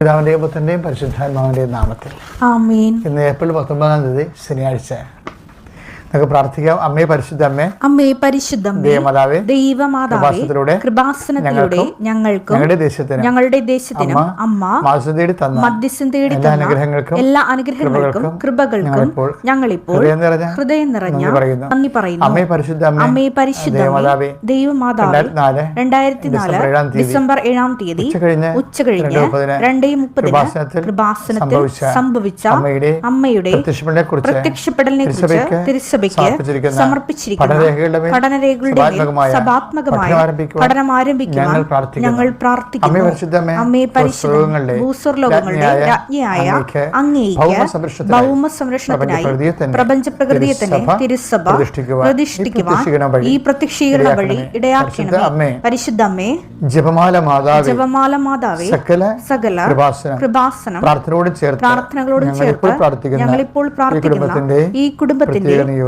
പിതാവിന്റെയും പുത്രന്റെയും പരിശുദ്ധാത്മാവിന്റെയും നാമത്തിൽ. ഇന്ന് ഏപ്രിൽ പത്തൊമ്പതാം തീയതി ശനിയാഴ്ച നമുക്ക് പ്രാർത്ഥിക്കാം. അമ്മേ പരിശുദ്ധ അമ്മേ അമ്മേ പരിശുദ്ധമ്മേ ദൈവമാതാവേ ദൈവമാതാവേ കൃപാസനത്തിലൂടെ ഞങ്ങൾക്കും ഞങ്ങളുടെ ദേശത്തിനും ഞങ്ങളുടെ ദേശത്തിനും അമ്മ മാസം തേടി തന്ന മധ്യസ്ഥം തേടി എല്ലാ അനുഗ്രഹങ്ങൾക്കും എല്ലാ അനുഗ്രഹങ്ങൾക്കും കൃപകൾക്കും ഞങ്ങളിപ്പോൾ ഹൃദയം നിറഞ്ഞ നന്ദി പറയുന്നു. അമ്മേ പരിശുദ്ധ അമ്മേ പരിശുദ്ധ ദൈവമാതാവേ ദൈവമാതാവേ രണ്ടായിരത്തി നാല് ഡിസംബർ ഏഴാം തീയതി ഉച്ച കഴിഞ്ഞ് രണ്ട് മുപ്പതിന് കൃപാസനത്തിൽ സംഭവിച്ച അമ്മയുടെ അമ്മയുടെ പ്രത്യക്ഷപ്പെടലിനെ കുറിച്ച് പ്രത്യക്ഷപ്പെടലിനെ തിരുസഭയ്ക്ക് സമർപ്പിച്ചിരിക്കുന്ന പഠനരേഖകളുടെ സഭാത്മകമായ പഠനം ആരംഭിക്കുവാൻ ഞങ്ങൾ പ്രാർത്ഥിക്കുന്നു. അമ്മേ പരിശുദ്ധ ഭൂസ്വർലോകങ്ങളുടെ രാജ്ഞിയായ അങ്ങേക്ക് ഭൗമ സംരക്ഷണത്തിനായി പ്രപഞ്ച പ്രകൃതിയെ തന്നെ തിരുസഭ പ്രതിഷ്ഠിക്കുവാൻ ഈ പ്രത്യക്ഷീകരണ വഴി ഇടയാക്കണമേ. പരിശുദ്ധ അമ്മേ ജപമാല മാതാവ് ജപമാല മാതാവേ സകല സകല കൃപാസനം പ്രാർത്ഥനയോട് ചേർത്ത് പ്രാർത്ഥനകളോട് ചേർത്ത് ഞങ്ങൾ ഞങ്ങളിപ്പോൾ പ്രാർത്ഥിക്കുന്ന ഈ കുടുംബത്തിന്റെ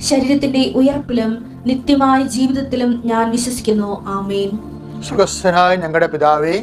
ശരീരത്തിന്റെ ഉയർപ്പിലും നിത്യമായ ജീവിതത്തിലും ഞാൻ വിശ്വസിക്കുന്നു. ആമേൻ. സുഖസ്ഥനായ ഞങ്ങളുടെ പിതാവേ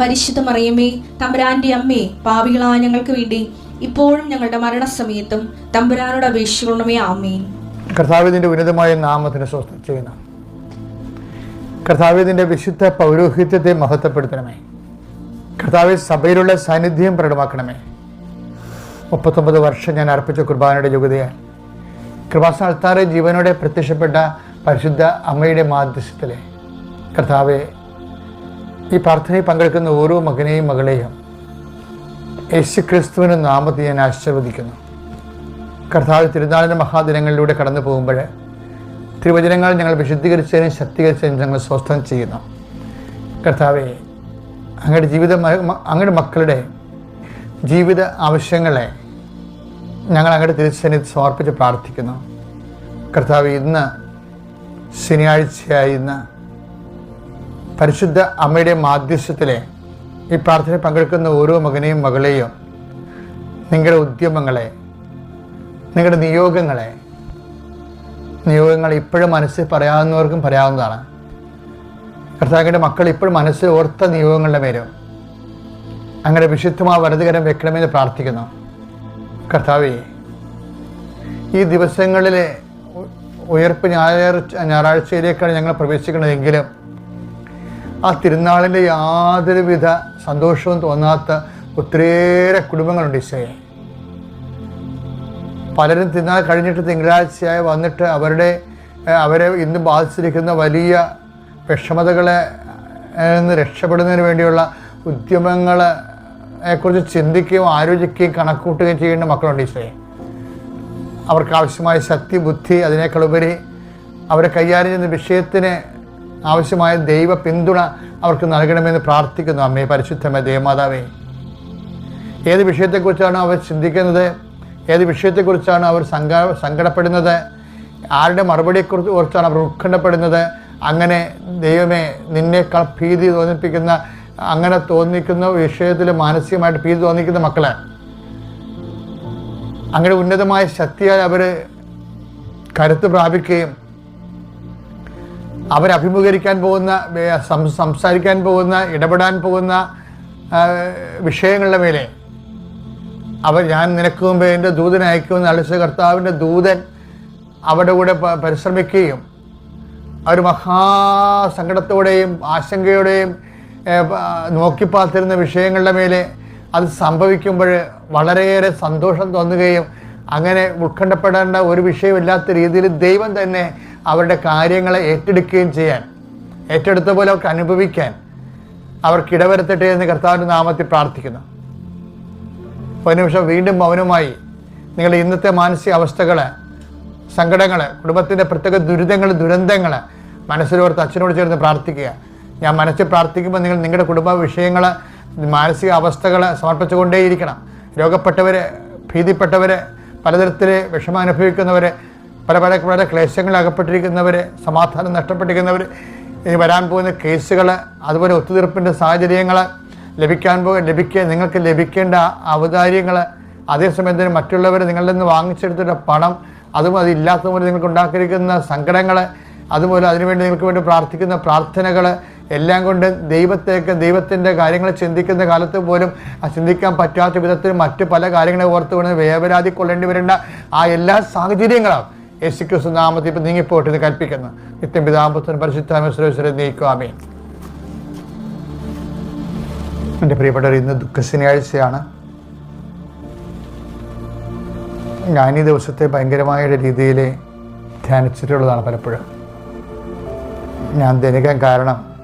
പരിശുദ്ധ മറിയമേ തമ്പുരാന്റെ അമ്മേ പാപികളായ ഞങ്ങൾക്ക് വേണ്ടി ഇപ്പോഴും ഞങ്ങളുടെ മരണസമയത്തും തമ്പുരാനോട് അപേക്ഷിക്കണമേ ആമേൻ. കർത്താവിതിന്റെ ഉന്നതമായ നാമത്തിന് ചെയ്യുന്നു കർത്താവിതിന്റെ വിശുദ്ധ പൗരോഹിത്യത്തെ മഹത്വപ്പെടുത്തണമേ. കർത്താവ് സഭയിലുള്ള സാന്നിധ്യം പ്രകടമാക്കണമേ. മുപ്പത്തൊമ്പത് വർഷം ഞാൻ അർപ്പിച്ച കുർബാനയുടെ യോഗ്യതയാൽ കൃപാസാൽത്താറെ ജീവനോടെ പ്രത്യക്ഷപ്പെട്ട പരിശുദ്ധ അമ്മയുടെ മാധ്യസ്ഥത്തിലെ കർത്താവെ ഈ പ്രാർത്ഥനയിൽ പങ്കെടുക്കുന്ന ഓരോ മകനെയും മകളെയും യേശു ക്രിസ്തുവിന് നാമത്തെ ഞാൻ ആശീർവദിക്കുന്നു. കർത്താവ് തിരുനാളിന്റെ മഹാദിനങ്ങളിലൂടെ കടന്നു പോകുമ്പോൾ തിരുവചനങ്ങൾ ഞങ്ങൾ വിശുദ്ധീകരിച്ചതിനും ശക്തീകരിച്ചതിനും ഞങ്ങൾ സ്വസ്ഥം ചെയ്യുന്നു. കർത്താവെ അങ്ങയുടെ ജീവിത അങ്ങയുടെ മക്കളുടെ ജീവിത ആവശ്യങ്ങളെ ഞങ്ങൾ അങ്ങയുടെ തിരുസന്നിധി സമർപ്പിച്ച് പ്രാർത്ഥിക്കുന്നു. കർത്താവ് ഇന്ന് ശനിയാഴ്ചയായി ഇന്ന് പരിശുദ്ധ അമ്മയുടെ മാധ്യസ്ഥത്തിലെ ഈ പ്രാർത്ഥന പങ്കെടുക്കുന്ന ഓരോ മകനെയും മകളെയും നിങ്ങളുടെ ഉദ്യമങ്ങളെ നിങ്ങളുടെ നിയോഗങ്ങളെ നിയോഗങ്ങൾ ഇപ്പോഴും മനസ്സിൽ പറയാവുന്നവർക്കും പറയാവുന്നതാണ്. കർത്താവിന്റെ മക്കൾ ഇപ്പോഴും മനസ്സിൽ ഓർത്ത നിയോഗങ്ങളുടെ പേരും അങ്ങനെ വിശുദ്ധമായ വലതുകരം വെക്കണമെന്ന് പ്രാർത്ഥിക്കുന്നു. കർത്താവേ ഈ ദിവസങ്ങളിലെ ഉയർപ്പ് ഞായറാഴ്ച ഞായറാഴ്ചയിലേക്കാണ് ഞങ്ങൾ പ്രവേശിക്കുന്നതെങ്കിലും ആ തിരുനാളിന്റെ യാതൊരുവിധ സന്തോഷവും തോന്നാത്ത ഒത്തിരിയേറെ കുടുംബങ്ങളുണ്ട് ഈശോയെ. പലരും തിരുനാൾ കഴിഞ്ഞിട്ട് തിങ്കളാഴ്ചയായി വന്നിട്ട് അവരുടെ അവരെ ഇന്ന് ബാധിച്ചിരിക്കുന്ന വലിയ വിഷമതകളെ നിന്ന് രക്ഷപ്പെടുന്നതിന് വേണ്ടിയുള്ള ഉദ്യമങ്ങളെ കുറിച്ച് ചിന്തിക്കുകയും ആലോചിക്കുകയും കണക്കൂട്ടുകയും ചെയ്യേണ്ട മക്കളുണ്ട് ഈശോയെ. അവർക്ക് ആവശ്യമായ ശക്തി ബുദ്ധി അതിനേക്കാളുപരി അവരെ കൈകാര്യം ചെയ്യുന്ന വിഷയത്തിന് ആവശ്യമായ ദൈവ പിന്തുണ അവർക്ക് നൽകണമെന്ന് പ്രാർത്ഥിക്കുന്നു. അമ്മേ പരിശുദ്ധമേ ദേവമാതാവേ. ഏത് വിഷയത്തെക്കുറിച്ചാണ് അവർ ചിന്തിക്കുന്നത്? ഏത് വിഷയത്തെക്കുറിച്ചാണ് അവർ സങ്ക സങ്കടപ്പെടുന്നത്? ആരുടെ മറുപടിയെക്കുറിച്ച് കുറിച്ചാണ് അവർ ഉത്കണ്ഠപ്പെടുന്നത്? അങ്ങനെ ദൈവമേ നിന്നേക്കാൾ ഭീതി തോന്നിപ്പിക്കുന്ന അങ്ങനെ തോന്നിക്കുന്ന വിഷയത്തിൽ മാനസികമായിട്ട് ഭീതി തോന്നിക്കുന്ന മക്കളെ അങ്ങനെ ഉന്നതമായ ശക്തിയാൽ അവർ കരുത്ത് പ്രാപിക്കുകയും അവരഭിമുഖീകരിക്കാൻ പോകുന്ന സംസാരിക്കാൻ പോകുന്ന ഇടപെടാൻ പോകുന്ന വിഷയങ്ങളുടെ മേലെ അവർ ഞാൻ നിനക്ക് മുമ്പ് എന്റെ ദൂതനെ അയക്കുമെന്ന് അളിച്ച കർത്താവിന്റെ ദൂതൻ അവരുടെ കൂടെ പരിശ്രമിക്കുകയും അവർ മഹാസങ്കടത്തോടെയും ആശങ്കയോടെയും നോക്കിപ്പാത്തിരുന്ന വിഷയങ്ങളുടെ മേലെ അത് സംഭവിക്കുമ്പോൾ വളരെയേറെ സന്തോഷം തോന്നുകയും അങ്ങനെ ഉത്കണ്ഠപ്പെടേണ്ട ഒരു വിഷയമില്ലാത്ത രീതിയിൽ ദൈവം തന്നെ അവരുടെ കാര്യങ്ങളെ ഏറ്റെടുക്കുകയും ചെയ്യാൻ ഏറ്റെടുത്ത പോലെ അവർക്ക് അനുഭവിക്കാൻ അവർക്ക് ഇടവരുത്തട്ടെ എന്ന് കർത്താവിന്റെ നാമത്തിൽ പ്രാർത്ഥിക്കുന്നു. ഒരു നിമിഷം വീണ്ടും മൗനമായി നിങ്ങൾ ഇന്നത്തെ മാനസിക അവസ്ഥകൾ സങ്കടങ്ങൾ കുടുംബത്തിന്റെ പ്രത്യേക ദുരിതങ്ങൾ ദുരന്തങ്ങൾ മനസ്സിലോർത്ത് അച്ഛനോട് ചേർന്ന് പ്രാർത്ഥിക്കുക. ഞാൻ മനസ്സിൽ പ്രാർത്ഥിക്കുമ്പോൾ നിങ്ങൾ നിങ്ങളുടെ കുടുംബ വിഷയങ്ങൾ മാനസിക അവസ്ഥകൾ സമർപ്പിച്ചുകൊണ്ടേയിരിക്കണം. രോഗപ്പെട്ടവർ ഭീതിപ്പെട്ടവർ പലതരത്തിൽ വിഷമം അനുഭവിക്കുന്നവർ പല പല പല ക്ലേശങ്ങളിൽ അകപ്പെട്ടിരിക്കുന്നവർ സമാധാനം നഷ്ടപ്പെട്ടിരിക്കുന്നവർ ഇനി വരാൻ പോകുന്ന കേസുകൾ അതുപോലെ ഒത്തുതീർപ്പിന്റെ സാഹചര്യങ്ങൾ ലഭിക്കാൻ പോകുക ലഭിക്കുക നിങ്ങൾക്ക് ലഭിക്കേണ്ട ഔദാര്യങ്ങൾ അതേസമയം തന്നെ മറ്റുള്ളവർ നിങ്ങളിൽ നിന്ന് വാങ്ങിച്ചെടുത്തിട്ട പണം അതും അതില്ലാത്തതുപോലെ നിങ്ങൾക്ക് ഉണ്ടാക്കിയിരിക്കുന്ന സങ്കടങ്ങൾ അതുപോലെ അതിനുവേണ്ടി നിങ്ങൾക്ക് വേണ്ടി പ്രാർത്ഥിക്കുന്ന പ്രാർത്ഥനകൾ എല്ലാം കൊണ്ട് ദൈവത്തേക്ക് ദൈവത്തിന്റെ കാര്യങ്ങൾ ചിന്തിക്കുന്ന കാലത്ത് പോലും ചിന്തിക്കാൻ പറ്റാത്ത വിധത്തിൽ മറ്റ് പല കാര്യങ്ങളെ ഓർത്ത് വേണം വേവരാതി കൊള്ളേണ്ടി വരേണ്ട ആ എല്ലാ സാഹചര്യങ്ങളും യേശു ക്രിസ്തു നാമത്തിൽ ഇപ്പം നീങ്ങിപ്പോട്ട് ഇത് കൽപ്പിക്കുന്നു. നിത്യം പിതാമ്പത്തിന് പരിശുദ്ധാമേശ്വരേശ്വരെ നീക്കുവാമേ എന്റെ പ്രിയപ്പെട്ടവർ ഇന്ന് ദുഃഖ ശനിയാഴ്ചയാണ്. ഞാൻ ഈ ദിവസത്തെ ഭയങ്കരമായ രീതിയിൽ ധ്യാനിച്ചിട്ടുള്ളതാണ് പലപ്പോഴും. ഞാൻ ധനിക്കാൻ കാരണം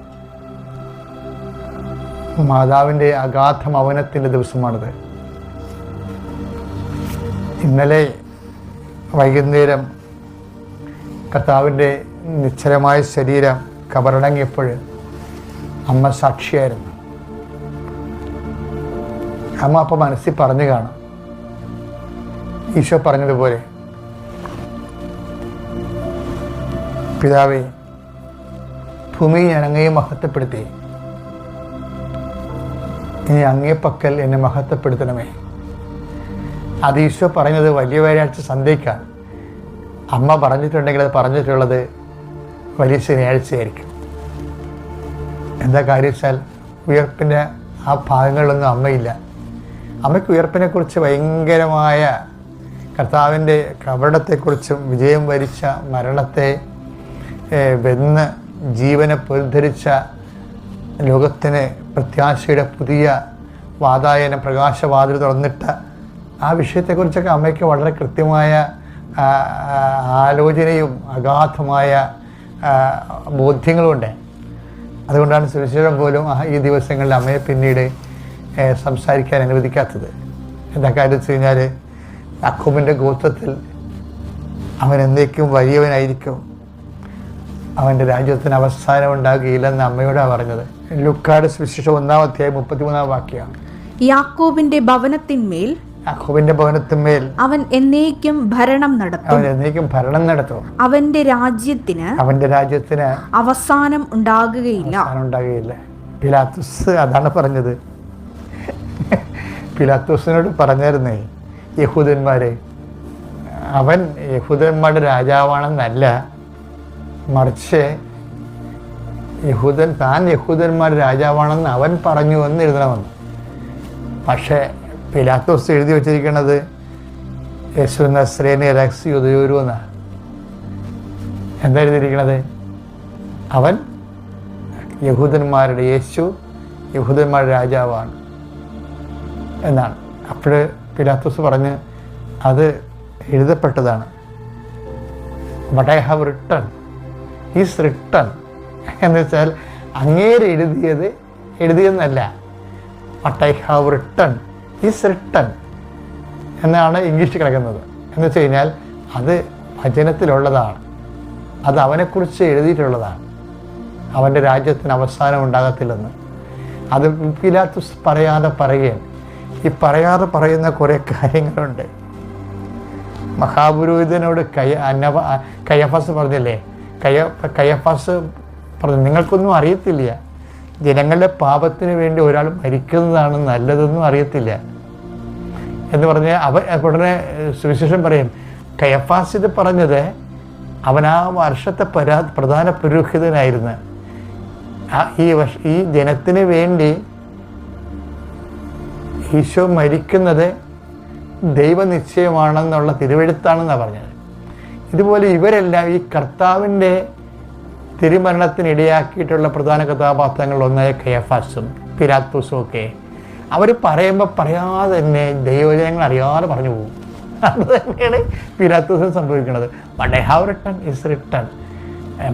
മാതാവിന്റെ അഗാധ മൗനത്തിന്റെ ദിവസമാണിത്. ഇന്നലെ വൈകുന്നേരം കർത്താവിന്റെ നിശ്ചലമായ ശരീരം കബറടങ്ങിയപ്പോൾ അമ്മ സാക്ഷിയായിരുന്നു. അമ്മ അപ്പം മനസ്സിൽ പറഞ്ഞു കാണും. ഈശോ പറഞ്ഞതുപോലെ പിതാവേ ഭൂമി ഞാൻ അങ്ങയെ മഹത്വപ്പെടുത്തി. ഇനി അങ്ങേ പക്കൽ എന്നെ മഹത്വപ്പെടുത്തണമേ. അത് ഈശോ പറഞ്ഞത് വലിയ വ്യാഴാഴ്ച സന്ധ്യയ്ക്കാണ് അമ്മ പറഞ്ഞിട്ടുണ്ടെങ്കിൽ അത് പറഞ്ഞിട്ടുള്ളത് വലിയ ശനിയാഴ്ചയായിരിക്കും. എന്താ കാര്യം വെച്ചാൽ ഉയർപ്പിന്റെ ആ ഭാഗങ്ങളിലൊന്നും അമ്മയില്ല. അമ്മയ്ക്ക് ഉയർപ്പിനെക്കുറിച്ച് ഭയങ്കരമായ കർത്താവിന്റെ കപടത്തെക്കുറിച്ചും വിജയം വരിച്ച മരണത്തെ വെന്ന് ജീവനെ പുനരുദ്ധരിച്ച ലോകത്തിന് പ്രത്യാശയുടെ പുതിയ വാതായന പ്രകാശവാതിൽ തുറന്നിട്ട ആ വിഷയത്തെക്കുറിച്ചൊക്കെ അമ്മയ്ക്ക് വളരെ കൃത്യമായ ആലോചനയും അഗാധമായ ബോധ്യങ്ങളും ബോധ്യങ്ങളുമുണ്ട്. അതുകൊണ്ടാണ് സുരക്ഷിതം പോലും ഈ ദിവസങ്ങളിൽ അമ്മയെ പിന്നീട് സംസാരിക്കാൻ അനുവദിക്കാത്തത്. എന്താ കാര്യം വെച്ച് കഴിഞ്ഞാൽ അക്കുമിന്റെ ഗോത്രത്തിൽ അവൻ എന്നേക്കും വലിയവനായിരിക്കും. അവന്റെ രാജ്യത്തിന് അവസാനം ഉണ്ടാകുകയില്ലെന്ന് അമ്മയോടാണ് പറഞ്ഞത്. ലുക്കാട് സുവിശേഷം ഒന്നാം അധ്യായം മുപ്പത്തിമൂന്നാം വാക്യമാണ് യാക്കോബിന്റെ ഭവനത്തിന്മേൽ യാക്കോബിന്റെ ഭവനത്തിന്മേൽ അവൻ എന്നേക്കും ഭരണം നടത്തും. അവൻ എന്നേക്കും ഭരണം നടത്തും. അവന്റെ രാജ്യത്തിന് അവന്റെ രാജ്യത്തിന് അവസാനം ഉണ്ടാകുകയില്ല. അവസാനം ഉണ്ടാകുകയില്ല. പിലാത്തുസ് അതാണ് പറഞ്ഞത്. പിലാത്തുസിനോട് പറഞ്ഞായിരുന്നേ യഹൂദന്മാരെ അവൻ യഹൂദന്മാരുടെ രാജാവാണെന്നല്ല മറിച്ച് യഹൂദൻ താൻ യഹൂദന്മാരുടെ രാജാവാണെന്ന് അവൻ പറഞ്ഞു എന്ന് എഴുതണമെന്ന് പക്ഷേ പിലാത്തോസ് എഴുതി വച്ചിരിക്കുന്നത് യേശു നസ്രേനെ രക്സി എന്നാണ് എന്താ എഴുതിയിരിക്കണത്? അവൻ യഹൂദന്മാരുടെ യേശു യഹൂദന്മാരുടെ രാജാവാണ് എന്നാണ്. അപ്പോൾ പിലാത്തോസ് പറഞ്ഞ് അത് എഴുതപ്പെട്ടതാണ്. What I have written is written എന്ന് വെച്ചാൽ അങ്ങേര് എഴുതിയത് എഴുതിയെന്നല്ല. What I have written is written എന്നാണ് ഇംഗ്ലീഷ് കിടക്കുന്നത്. എന്ന് വെച്ച് കഴിഞ്ഞാൽ അത് ഭജനത്തിലുള്ളതാണ് അത് അവനെക്കുറിച്ച് എഴുതിയിട്ടുള്ളതാണ്. അവന്റെ രാജ്യത്തിന് അവസാനം ഉണ്ടാകത്തില്ലെന്ന്. അത് പിലാത്തുസ് പറയാതെ പറയുകയും ഈ പറയാതെ പറയുന്ന കുറേ കാര്യങ്ങളുണ്ട്. മഹാപുരോഹിതനോട് കയ അന്നവ കയഫാസ് പറഞ്ഞില്ലേ? കയ്യ കയ്യഫാസ് പറഞ്ഞു നിങ്ങൾക്കൊന്നും അറിയത്തില്ല. ജനങ്ങളുടെ പാപത്തിന് വേണ്ടി ഒരാൾ മരിക്കുന്നതാണ് നല്ലതെന്നും അറിയത്തില്ല. എന്ന് പറഞ്ഞ് അവ ഉടനെ സുവിശേഷം പറയും കയഫാസ് ഇത് പറഞ്ഞത് അവൻ ആ വർഷത്തെ പരാ പ്രധാന പുരോഹിതനായിരുന്നു. ഈ വർഷ ഈ ജനത്തിന് വേണ്ടി ഈശോ മരിക്കുന്നത് ദൈവനിശ്ചയമാണെന്നുള്ള തിരുവെഴുത്താണെന്നാണ് പറഞ്ഞത്. ഇതുപോലെ ഇവരെല്ലാം ഈ കർത്താവിന്റെ തിരുമരണത്തിന് ഇടയാക്കിയിട്ടുള്ള പ്രധാന കഥാപാത്രങ്ങൾ ഒന്നായ കയഫാസും പിരാത്തൂസും ഒക്കെ. അവർ പറയുമ്പോൾ പറയാതെ തന്നെ ദൈവജനങ്ങൾ അറിയാതെ പറഞ്ഞു പോകും. അത് തന്നെയാണ് പിരാത്തൂസും സംഭവിക്കുന്നത്. But I have written is written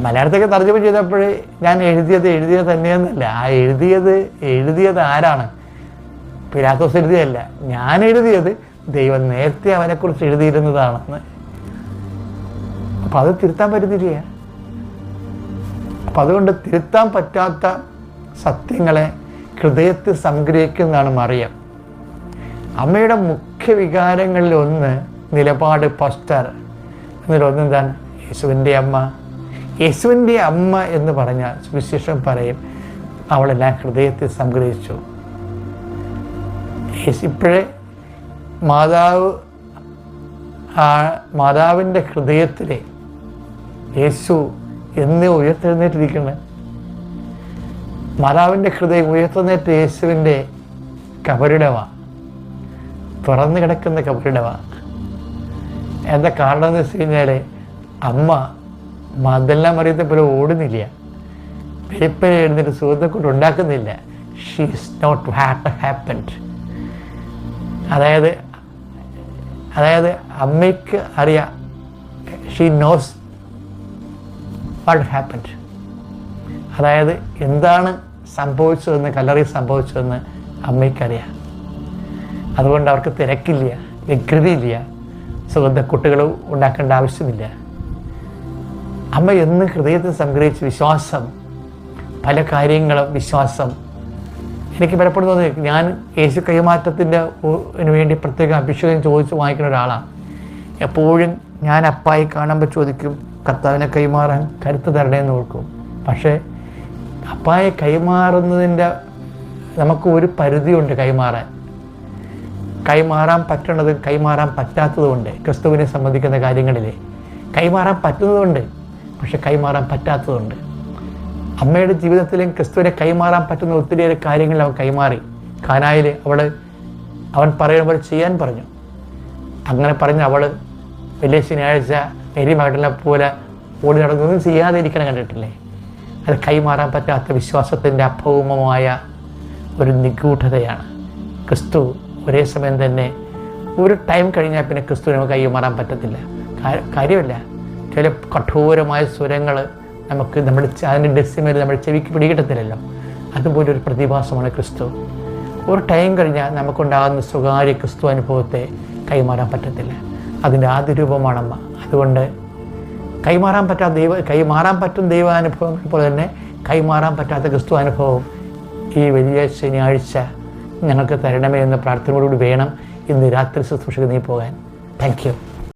മലയാളത്തേക്ക് തർജമ ചെയ്തപ്പോൾ ഞാൻ എഴുതിയത് എഴുതിയത് തന്നെയെന്നല്ല. ആ എഴുതിയത് എഴുതിയത് ആരാണ്? പിലാത്തോസ് എഴുതിയല്ല ഞാൻ എഴുതിയത് ദൈവം നേരത്തെ അവനെക്കുറിച്ച് എഴുതിയിരുന്നതാണെന്ന്. അപ്പം അത് തിരുത്താൻ പറ്റുന്നില്ല. അപ്പം അതുകൊണ്ട് തിരുത്താൻ പറ്റാത്ത സത്യങ്ങളെ ഹൃദയത്തിൽ സംഗ്രഹിക്കുന്നതാണ് മറിയം. അമ്മയുടെ മുഖ്യ വികാരങ്ങളിൽ ഒന്ന് നിലപാട് പസ്റ്റർ എന്നതിലൊന്ന് എന്താണ്? യേശുവിന്റെ അമ്മ. യേശുവിന്റെ അമ്മ എന്ന് പറഞ്ഞ സുവിശേഷം പറയും അവളെല്ലാം ഹൃദയത്തിൽ സംഗ്രഹിച്ചു. ഇപ്പോഴേ മാതാവ് ആ മാതാവിന്റെ ഹൃദയത്തിലെ യേശു എന്ന് ഉയർത്തെഴുന്നേറ്റിരിക്കുന്നത് മാതാവിന്റെ ഹൃദയം ഉയർത്തുന്നേറ്റ യേശുവിന്റെ കബരിടമാണ് തുറന്നു കിടക്കുന്ന കബരിടമാണ് എന്താ കാരണം എന്ന് വെച്ച് കഴിഞ്ഞാൽ അമ്മ മതെല്ലാം അറിയത്തെ പോലെ ഓടുന്നില്ല. പെരുപ്പനെ എഴുന്നേറ്റ് സുഹൃത്തെ കൊണ്ട് ഉണ്ടാക്കുന്നില്ല ഷീസ് നോട്ട് ഹാപ്പ് ഹാപ്പൻഡ് അതായത് അതായത് അമ്മയ്ക്ക് അറിയാം. ഷീ നോസ് വാട്ട് ഹാപ്പൻഡ് അതായത് എന്താണ് സംഭവിച്ചതെന്ന് കല്ലറി സംഭവിച്ചതെന്ന് അമ്മയ്ക്കറിയാം. അതുകൊണ്ട് അവർക്ക് തിരക്കില്ല വ്യഗ്രതയില്ല സുഗന്ധ കുട്ടികൾ ഉണ്ടാക്കേണ്ട ആവശ്യമില്ല. അമ്മ എന്നും ഹൃദയത്തിൽ സംഗ്രഹിച്ച് വിശ്വാസം പല കാര്യങ്ങളും വിശ്വാസം. എനിക്ക് പലപ്പോഴും തോന്നി ഞാൻ യേശു കൈമാറ്റത്തിന്റെ വേണ്ടി പ്രത്യേക അഭിഷേകം ചോദിച്ച് വാങ്ങിക്കുന്ന ഒരാളാണ് എപ്പോഴും ഞാൻ അപ്പായി കാണുമ്പോൾ ചോദിക്കും കർത്താവിനെ കൈമാറാൻ കരുത്ത് തരണേന്ന് ഓർക്കും. പക്ഷേ അപ്പായെ കൈമാറുന്നതിന്റെ നമുക്ക് ഒരു പരിധിയുണ്ട് കൈമാറാൻ. കൈമാറാൻ പറ്റണത് കൈമാറാൻ പറ്റാത്തതുകൊണ്ട് ക്രിസ്തുവിനെ സംബന്ധിക്കുന്ന കാര്യങ്ങളിൽ കൈമാറാൻ പറ്റുന്നതുണ്ട് പക്ഷെ കൈമാറാൻ പറ്റാത്തതുണ്ട് അമ്മയുടെ ജീവിതത്തിലും ക്രിസ്തുവിനെ കൈമാറാൻ പറ്റുന്ന ഒത്തിരിയേറെ കാര്യങ്ങൾ അവൻ കൈമാറി. കാനായിൽ അവൾ അവൻ പറയുമ്പോൾ ചെയ്യാൻ പറഞ്ഞു. അങ്ങനെ പറഞ്ഞ് അവൾ വലിയ ശനിയാഴ്ച മകടലിനെ പോലെ ഓടി നടന്നൊന്നും ചെയ്യാതെ ഇരിക്കണം കണ്ടിട്ടില്ലേ? അത് കൈമാറാൻ പറ്റാത്ത വിശ്വാസത്തിന്റെ അഭൗമമായ ഒരു നിഗൂഢതയാണ്. ക്രിസ്തു ഒരേ സമയം തന്നെ ഒരു ടൈം കഴിഞ്ഞാൽ പിന്നെ ക്രിസ്തു നമുക്ക് കൈമാറാൻ പറ്റത്തില്ല. കാര്യമല്ല. ചില കഠോരമായ സ്വരങ്ങൾ നമുക്ക് നമ്മുടെ അതിന്റെ ഡെസിമേൽ നമ്മുടെ ചെവിക്ക് പിടികിട്ടത്തില്ലല്ലോ. അതുപോലെ ഒരു പ്രതിഭാസമാണ് ക്രിസ്തു. ഒരു ടൈം കഴിഞ്ഞാൽ നമുക്കുണ്ടാകുന്ന സ്വകാര്യ ക്രിസ്തു അനുഭവത്തെ കൈമാറാൻ പറ്റത്തില്ല. അതിന്റെ ആദ്യ രൂപമാണ് അമ്മ അതുകൊണ്ട് കൈമാറാൻ പറ്റാത്ത ദൈവ കൈമാറാൻ പറ്റും ദൈവാനുഭവം പോലെ തന്നെ കൈമാറാൻ പറ്റാത്ത ക്രിസ്തു അനുഭവം ഈ വലിയ ശനിയാഴ്ച ഞങ്ങൾക്ക് തരണമേ എന്ന പ്രാർത്ഥനയോടുകൂടി വേണം ഇന്ന് രാത്രി ശുശ്രൂഷയ്ക്ക് നീ പോകാൻ. Thank you